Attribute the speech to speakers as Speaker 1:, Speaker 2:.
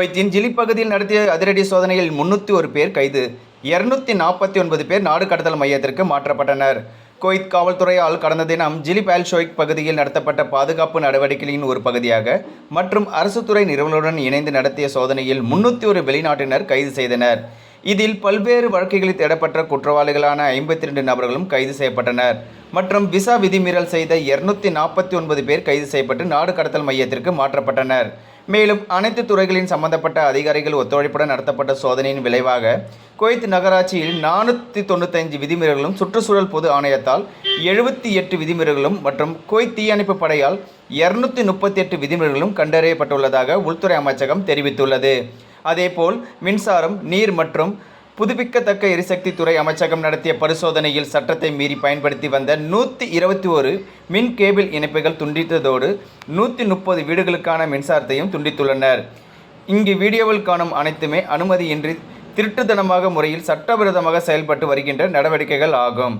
Speaker 1: குவைத்தின் ஜிலி பகுதியில் நடத்திய அதிரடி சோதனையில் முன்னூற்றி ஒரு பேர் கைது. இருநூத்தி நாற்பத்தி ஒன்பது பேர் நாடு கடத்தல் மையத்திற்கு மாற்றப்பட்டனர். குவைத் காவல்துறையால் கடந்த தினம் ஜிலி பால்ஷோய்க் பகுதியில் நடத்தப்பட்ட பாதுகாப்பு நடவடிக்கைகளின் ஒரு பகுதியாக மற்றும் அரசுத்துறை நிறுவனங்களுடன் இணைந்து நடத்திய சோதனையில் முன்னூற்றி ஒரு வெளிநாட்டினர் கைது செய்தனர். இதில் பல்வேறு வழக்குகளில் தேடப்பட்ட குற்றவாளிகளான ஐம்பத்தி ரெண்டு நபர்களும் கைது செய்யப்பட்டனர். மற்றும் விசா விதிமீறல் செய்த இருநூத்தி நாற்பத்தி ஒன்பது பேர் கைது செய்யப்பட்டு நாடு கடத்தல் மையத்திற்கு மாற்றப்பட்டனர். மேலும் அனைத்து துறைகளின் சம்பந்தப்பட்ட அதிகாரிகள் ஒத்துழைப்புடன் நடத்தப்பட்ட சோதனையின் விளைவாக குவைத் நகராட்சியில் நானூற்றி தொண்ணூத்தஞ்சு விதிமீறல்களும் சுற்றுச்சூழல் பொது ஆணையத்தால் எழுபத்தி எட்டு விதிமீறல்களும் மற்றும் குவைத் தீயணைப்பு படையால் இருநூத்தி முப்பத்தி எட்டு விதிமீறல்களும் கண்டறியப்பட்டுள்ளதாக உள்துறை அமைச்சகம் தெரிவித்துள்ளது. அதேபோல் மின்சாரம் நீர் மற்றும் புதுப்பிக்கத்தக்க எரிசக்தி துறை அமைச்சகம் நடத்திய பரிசோதனையில் சட்டத்தை மீறி பயன்படுத்தி வந்த நூற்றி இருபத்தி ஒரு மின் கேபிள் இணைப்புகள் துண்டித்ததோடு நூற்றி முப்பது வீடுகளுக்கான மின்சாரத்தையும் துண்டித்துள்ளனர். இங்கு வீடியோவில் காணும் அனைத்துமே அனுமதியின்றி திருட்டுத்தனமாக முறையில் சட்டவிரோதமாக செயல்பட்டு வருகின்ற நடவடிக்கைகள் ஆகும்.